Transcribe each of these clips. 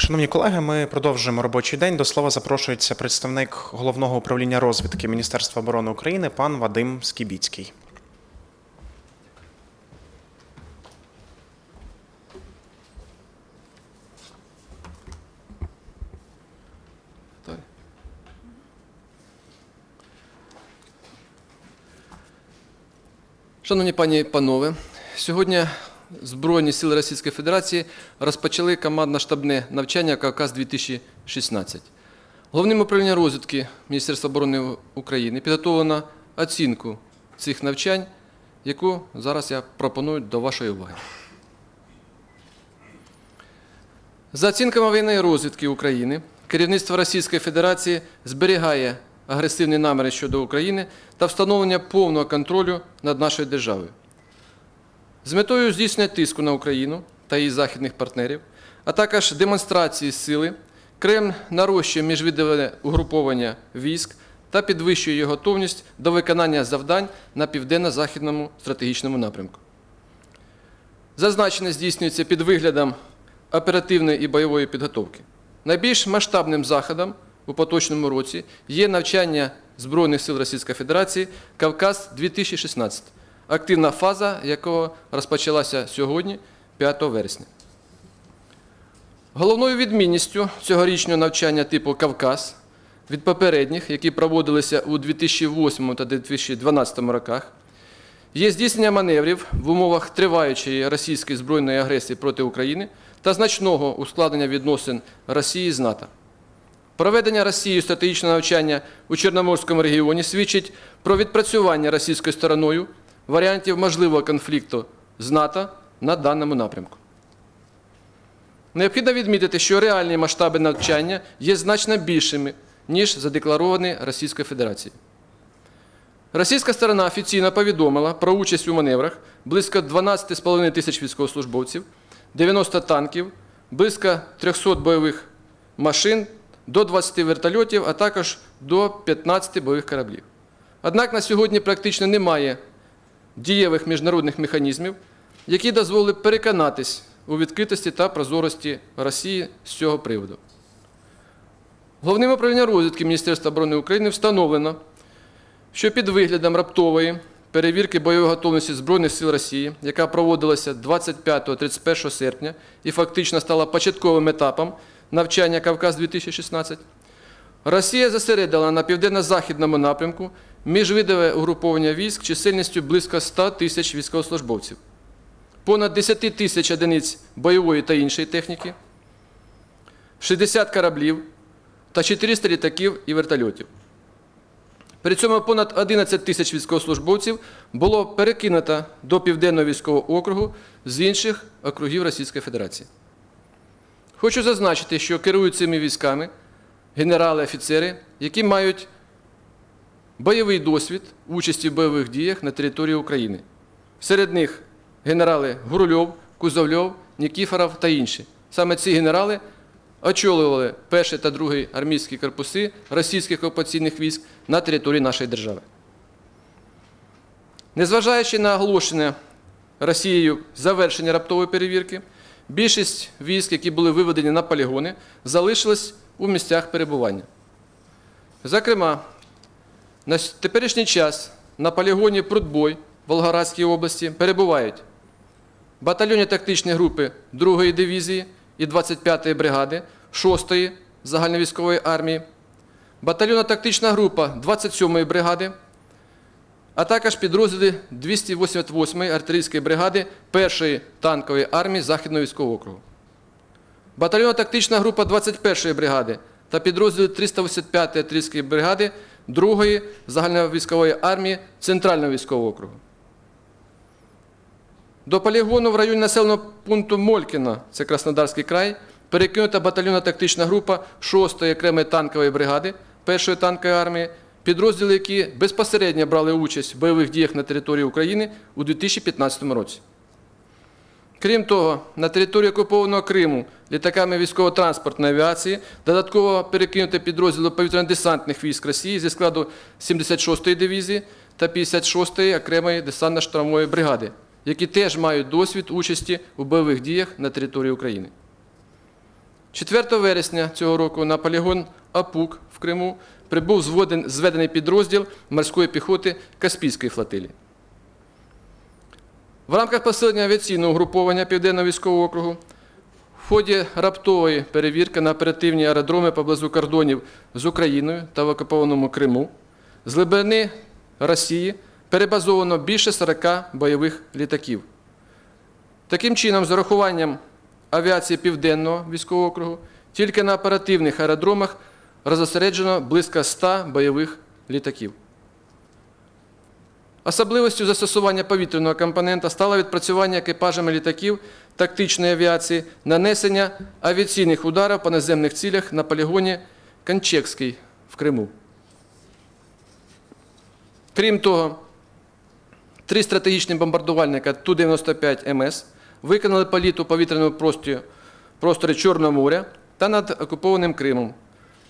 Шановні колеги, ми продовжуємо робочий день. До слова запрошується представник головного управління розвідки Міністерства оборони України пан Вадим Скібіцький. Шановні пані і панове, сьогодні Збройні сили Російської Федерації розпочали командно-штабне навчання Кавказ 2016. Головним управлінням розвідки Міністерства оборони України підготовлено оцінку цих навчань, яку зараз я пропоную до вашої уваги. За оцінками воєнної розвідки України, керівництво Російської Федерації зберігає агресивні наміри щодо України та встановлення повного контролю над нашою державою. З метою здійснення тиску на Україну та її західних партнерів, а також демонстрації сили, Кремль нарощує міжвидове угруповання військ та підвищує його готовність до виконання завдань на південно-західному стратегічному напрямку. Зазначене здійснюється під виглядом оперативної і бойової підготовки. Найбільш масштабним заходом у поточному році є навчання Збройних сил Російської Федерації Кавказ 2016, активна фаза якого розпочалася сьогодні, 5 вересня. Головною відмінністю цьогорічного навчання типу Кавказ від попередніх, які проводилися у 2008 та 2012 роках, є здійснення маневрів в умовах триваючої російської збройної агресії проти України та значного ускладнення відносин Росії з НАТО. Проведення Росією стратегічного навчання у Чорноморському регіоні свідчить про відпрацювання російською стороною варіантів можливого конфлікту з НАТО на даному напрямку. Необхідно відмітити, що реальні масштаби навчання є значно більшими, ніж задекларовані Російською Федерацією. Російська сторона офіційно повідомила про участь у маневрах близько 12,5 тисяч військовослужбовців, 90 танків, близько 300 бойових машин, до 20 вертольотів, а також до 15 бойових кораблів. Однак на сьогодні практично немає дієвих міжнародних механізмів, які дозволили переконатись у відкритості та прозорості Росії з цього приводу. Головним управлінням розвідки Міністерства оборони України встановлено, що під виглядом раптової перевірки бойової готовності Збройних сил Росії, яка проводилася 25-31 серпня і фактично стала початковим етапом навчання Кавказ-2016, Росія зосередила на південно-західному напрямку міжвидове угруповання військ чисельністю близько 100 тисяч військовослужбовців, понад 10 тисяч одиниць бойової та іншої техніки, 60 кораблів та 400 літаків і вертольотів. При цьому понад 11 тисяч військовослужбовців було перекинуто до Південного військового округу з інших округів Російської Федерації. Хочу зазначити, що керують цими військами генерали, офіцери, які мають бойовий досвід участі в бойових діях на території України. Серед них генерали Гурульов, Кузовльов, Нікіфоров та інші. Саме ці генерали очолювали перший та другий армійські корпуси російських окупаційних військ на території нашої держави. Незважаючи на оголошене Росією завершення раптової перевірки, більшість військ, які були виведені на полігони, залишились у місцях перебування. Зокрема, на теперішній час на полігоні Прудбой Волгоградській області перебувають батальйонні тактичні групи 2-ї дивізії і 25-ї бригади 6-ї загальновійськової армії, батальйонна тактична група 27-ї бригади, а також підрозділи 288-ї артилерійської бригади 1-ї танкової армії Західного військового округу. Батальйонна тактична група 21-ї бригади та підрозділи 385-ї артилерійської бригади 2-ї загальновійськової армії Центрального військового округу. До полігону в районі населеного пункту Молькіна, це Краснодарський край, перекинута батальйонна тактична група 6-ї окремої танкової бригади 1-ї танкової армії, підрозділи, які безпосередньо брали участь в бойових діях на території України у 2015 році. Крім того, на території окупованого Криму літаками військово-транспортної авіації додатково перекинути підрозділи повітряно-десантних військ Росії зі складу 76-ї дивізії та 56-ї окремої десантно-штурмової бригади, які теж мають досвід участі у бойових діях на території України. 4 вересня цього року на полігон Апук в Криму прибув зведений підрозділ морської піхоти Каспійської флотилії. В рамках посилення авіаційного угруповання Південного військового округу в ході раптової перевірки на оперативні аеродроми поблизу кордонів з Україною та в окупованому Криму з глибини Росії перебазовано більше 40 бойових літаків. Таким чином, з урахуванням авіації Південного військового округу, тільки на оперативних аеродромах розосереджено близько 100 бойових літаків. Особливістю застосування повітряного компонента стало відпрацювання екіпажами літаків тактичної авіації, нанесення авіаційних ударів по наземних цілях на полігоні Кончекський в Криму. Крім того, три стратегічні бомбардувальника Ту-95 МС виконали політ у повітряному просторі Чорного моря та над окупованим Кримом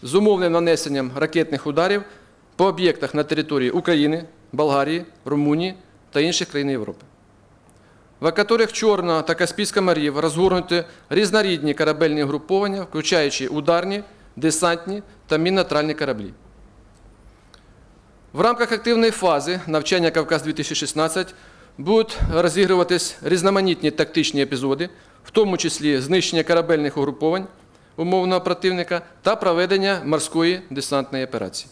з умовним нанесенням ракетних ударів по об'єктах на території України, Болгарії, Румунії та інших країн Європи. В акваторіях Чорного та Каспійського морів розгорнуті різнорідні корабельні груповання, включаючи ударні, десантні та мінно-тральні кораблі. В рамках активної фази навчання Кавказ-2016 будуть розігруватись різноманітні тактичні епізоди, в тому числі знищення корабельних угруповань умовного противника та проведення морської десантної операції.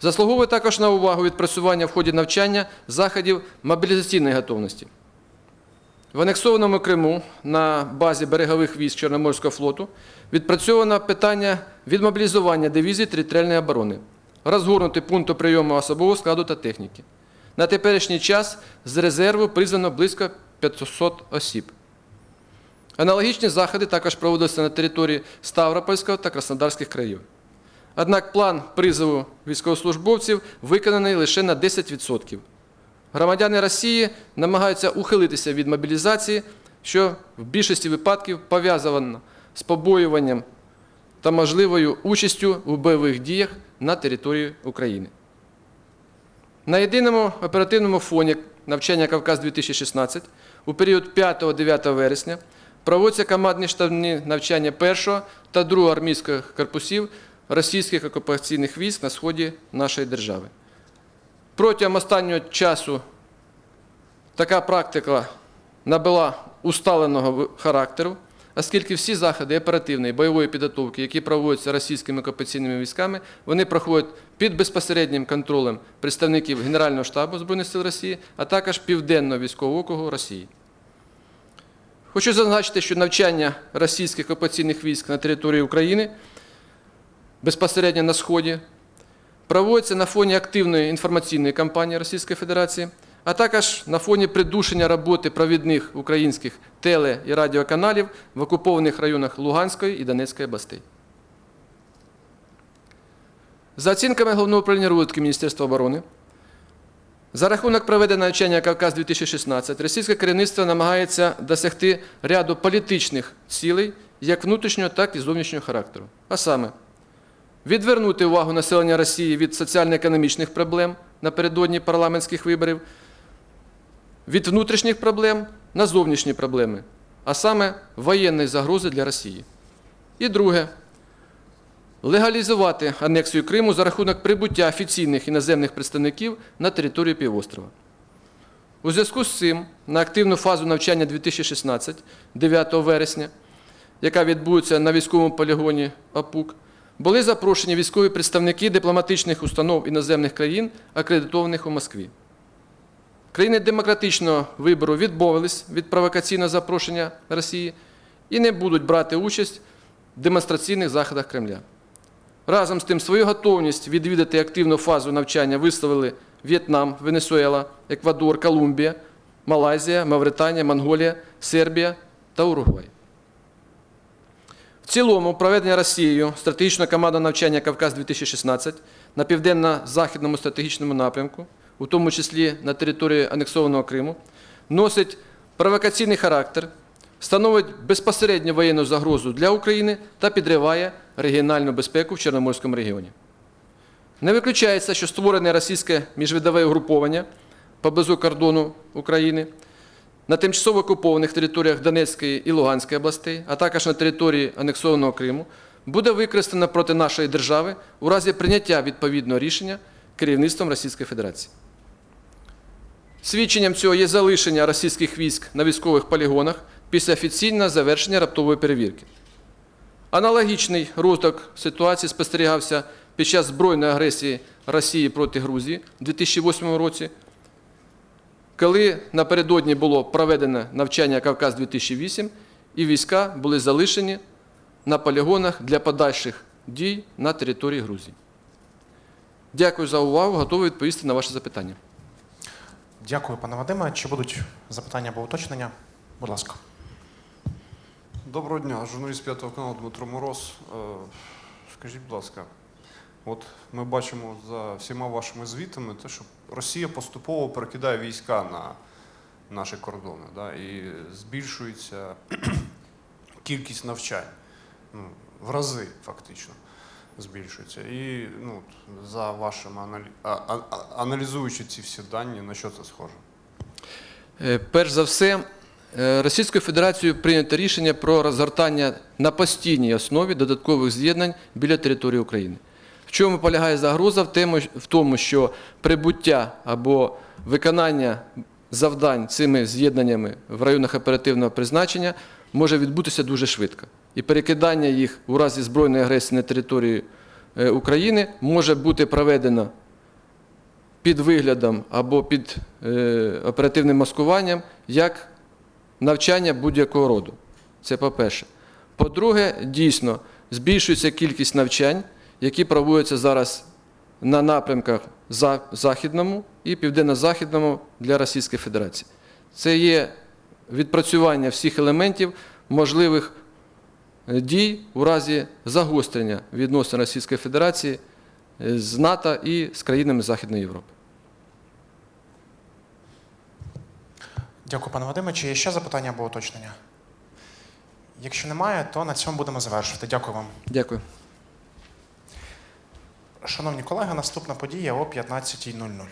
Заслуговує також на увагу відпрацювання в ході навчання заходів мобілізаційної готовності. В анексованому Криму на базі берегових військ Чорноморського флоту відпрацьовано питання відмобілізування дивізій територіальної оборони, розгорнути пункти прийому особового складу та техніки. На теперішній час з резерву призвано близько 500 осіб. Аналогічні заходи також проводилися на території Ставропольського та Краснодарських країв. Однак план призову військовослужбовців виконаний лише на 10%. Громадяни Росії намагаються ухилитися від мобілізації, що в більшості випадків пов'язано з побоюванням та можливою участю у бойових діях на території України. На єдиному оперативному фоні навчання Кавказ-2016 у період 5-9 вересня проводяться командні штабні навчання 1 та 2 армійських корпусів російських окупаційних військ на сході нашої держави. Протягом останнього часу така практика набула усталеного характеру, оскільки всі заходи оперативної бойової підготовки, які проводяться російськими окупаційними військами, вони проходять під безпосереднім контролем представників Генерального штабу Збройних сил Росії, а також Південного військового округу Росії. Хочу зазначити, що навчання російських окупаційних військ на території України безпосередньо на Сході проводиться на фоні активної інформаційної кампанії Російської Федерації, а також на фоні придушення роботи провідних українських теле- і радіоканалів в окупованих районах Луганської і Донецької областей. За оцінками Головного управління розвитку Міністерства оборони, за рахунок проведення навчання Кавказ-2016 російське керівництво намагається досягти ряду політичних цілей як внутрішнього, так і зовнішнього характеру. А саме, відвернути увагу населення Росії від соціально-економічних проблем напередодні парламентських виборів, від внутрішніх проблем на зовнішні проблеми, а саме воєнної загрози для Росії. І друге легалізувати анексію Криму за рахунок прибуття офіційних іноземних представників на територію півострова. У зв'язку з цим на активну фазу навчання 2016, 9 вересня, яка відбудеться на військовому полігоні АПУК, були запрошені військові представники дипломатичних установ іноземних країн, акредитованих у Москві. Країни демократичного вибору відмовились від провокаційного запрошення Росії і не будуть брати участь в демонстраційних заходах Кремля. Разом з тим, свою готовність відвідати активну фазу навчання висловили В'єтнам, Венесуела, Еквадор, Колумбія, Малайзія, Мавританія, Монголія, Сербія та Уругвай. В цілому, проведення Росією стратегічного командного навчання Кавказ-2016 на південно-західному стратегічному напрямку, у тому числі на території анексованого Криму, носить провокаційний характер, становить безпосередню воєнну загрозу для України та підриває регіональну безпеку в Чорноморському регіоні. Не виключається, що створене російське міжвидове угруповання поблизу кордону України на тимчасово окупованих територіях Донецької і Луганської областей, а також на території анексованого Криму, буде використано проти нашої держави у разі прийняття відповідного рішення керівництвом Російської Федерації. Свідченням цього є залишення російських військ на військових полігонах після офіційного завершення раптової перевірки. Аналогічний розвиток ситуації спостерігався під час збройної агресії Росії проти Грузії у 2008 році, коли напередодні було проведено навчання Кавказ-2008 і війська були залишені на полігонах для подальших дій на території Грузії. Дякую за увагу, готовий відповісти на ваше запитання. Дякую, пане Вадиме. Чи будуть запитання або уточнення? Будь ласка. Доброго дня, журналіст п'ятого каналу Дмитро Мороз. Е, Скажіть, будь ласка, от ми бачимо за всіма вашими звітами, те, що Росія поступово перекидає війська на наші кордони, да, і збільшується кількість навчань ну, в рази фактично збільшується. І ну, за вашими аналі... аналізуючи ці всі дані, на що це схоже? Е, Перш за все, е, Російською Федерацією прийнято рішення про розгортання на постійній основі додаткових з'єднань біля території України. В чому полягає загроза? В тому, що прибуття або виконання завдань цими з'єднаннями в районах оперативного призначення може відбутися дуже швидко. І перекидання їх у разі збройної агресії на території е, України може бути проведено під виглядом або під е, оперативним маскуванням як навчання будь-якого роду. Це по-перше. По-друге, дійсно збільшується кількість навчань, які проводяться зараз на напрямках за- західному і південно-західному для Російської Федерації. Це є відпрацювання всіх елементів можливих е, дій у разі загострення відносин Російської Федерації е, з НАТО і з країнами Західної Європи. Дякую, пане Вадиме. Чи є ще запитання або уточнення? Якщо немає, то на цьому будемо завершувати. Дякую вам. Дякую. Шановні колеги, наступна подія о 15.00.